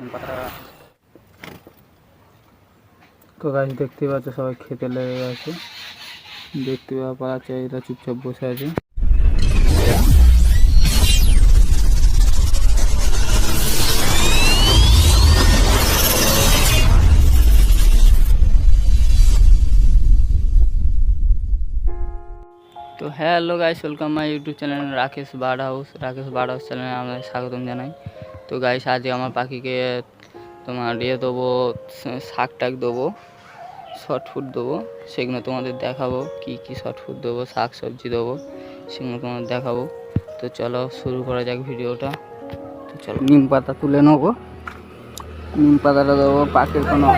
নিম পাতা তো গাছ দেখতে পাচ্ছ সবাই খেতে লেগে গেছে দেখতে পাওয়া যাচ্ছে এরা চুপচাপ বসে আছে তো hello guys welcome my YouTube channel Rakesh bird house Rakesh bird house চ্যানেলে আপনাদের স্বাগতম জানাই তো গাইস আজকে আমার পাখিকে তোমার ইয়ে দেবো, শাক টাক দেবো শর্ট ফুড দেবো, সেগুলো তোমাদের দেখাবো, কি কি শর্ট ফুড দেবো, শাক সবজি দেবো, সেগুলো তোমাদের দেখাবো। তো চলো শুরু করা যাক ভিডিওটা। তো চলো। নিম পাতা তুলে নেব। নিম পাতাটা দেবো পাখির কোনো।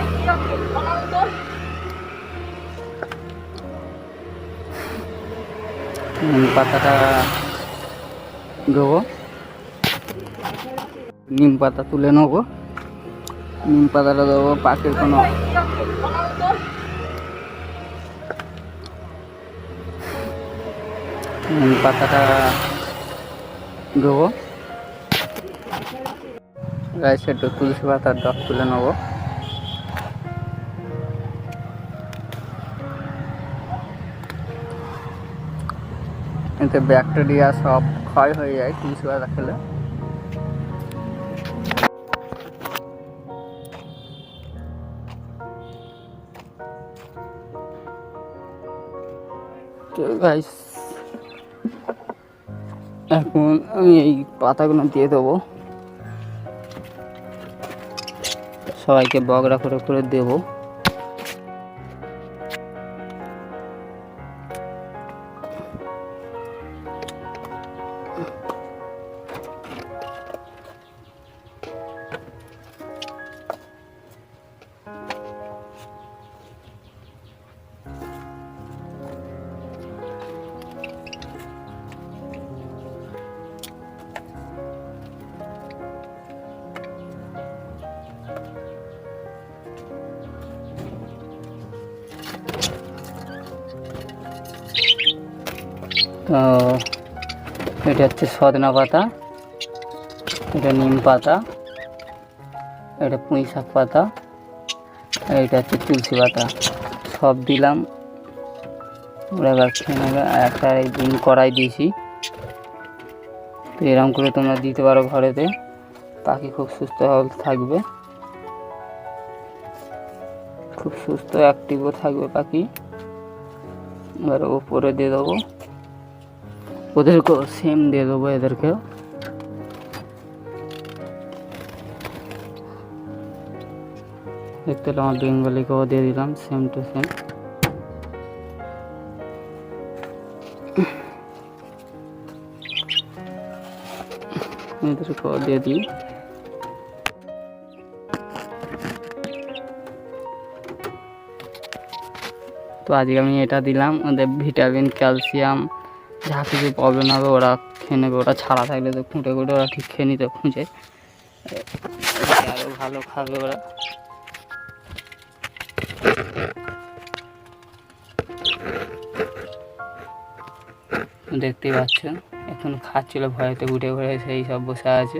নিম পাতাটা দেবো। নিম পাতা তুলে নেব। নিম পাতাটা দেবো পাখির কোনো নিম পাতাটা দেবো। গাছ একটু তুলসী পাতার ডক তুলে নেব। এতে ব্যাকটেরিয়া সব ক্ষয় হয়ে যায় তুলসী পাতা খেলে। তো গাইস এখন আমি এই পাতাগুলো দিয়ে দেবো। সবাইকে বগড়া করে করে দেবো। তো এটা হচ্ছে সদনা পাতা, এটা নিম পাতা, এটা পুঁই শাক পাতা এটা হচ্ছে তুলসী পাতা। সব দিলাম। ওরা এবার খেয়ে একটা দিন কড়াই দিয়েছি। তো এরকম করে তোমরা দিতে পারো ঘরেতে। পাখি খুব সুস্থ থাকবে। খুব সুস্থ অ্যাক্টিভও থাকবে পাখি এবার ওপরে দিয়ে দেবো। ওদেরকেও সেম দিয়ে দেবো এদেরকেও। দেখতে পেলে আমার বেঙ্গলিকেও দিয়ে দিলাম সেম টু সেম এদেরকেও দিয়ে দিই। তো আজকে আমি এটা দিলাম, ওদের ভিটামিন, ক্যালসিয়াম যা কিছু প্রবলেম হবে, ওরা খেয়ে নেবে, ওরা ছাড়া থাকলে তো খুঁটে খুঁটে ওরা ঠিক খেয়ে নিতে খুঁজে। আরও ভালো খাবে ওরা। দেখতেই পাচ্ছ, এখন খাচ্ছিল ভয়েতে, উঠে ঘুরে সেই সব বসে আছে।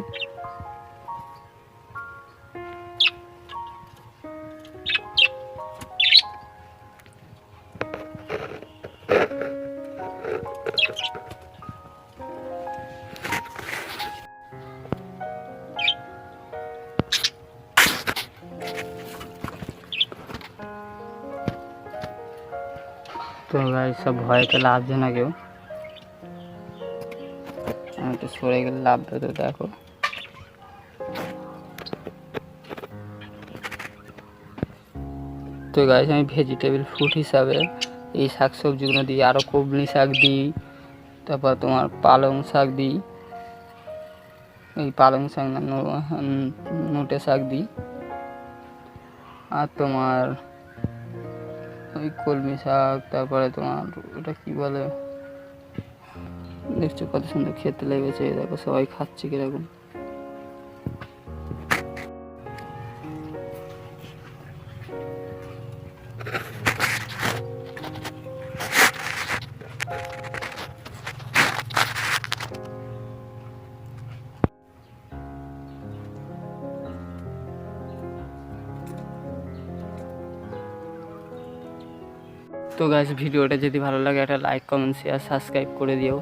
তো ভাই সব ভয়েতে লাভছে না কেউ আমি তো সরে গেলে লাভবে তো দেখো তো গাছ আমি ভেজিটেবল ফুড হিসাবে এই শাক সবজিগুলো দিই আরও কবলি শাক দিই তারপর তোমার পালং শাক দিই। এই পালং শাক না নোটে শাক দিই। আর তোমার ওই কলমি শাক, তারপরে তোমার ওটা কি বলে? দেখছ কত সুন্দর খেতে লেগেছে দেখো সবাই খাচ্ছে কীরকম। তো গাইস ভিডিওটা যদি ভালো লাগে, একটা লাইক কমেন্ট শেয়ার সাবস্ক্রাইব করে দিও।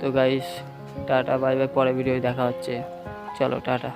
তো গাইস টাটা বাই বাই পরে ভিডিও দেখা হচ্ছে। চলো, টাটা।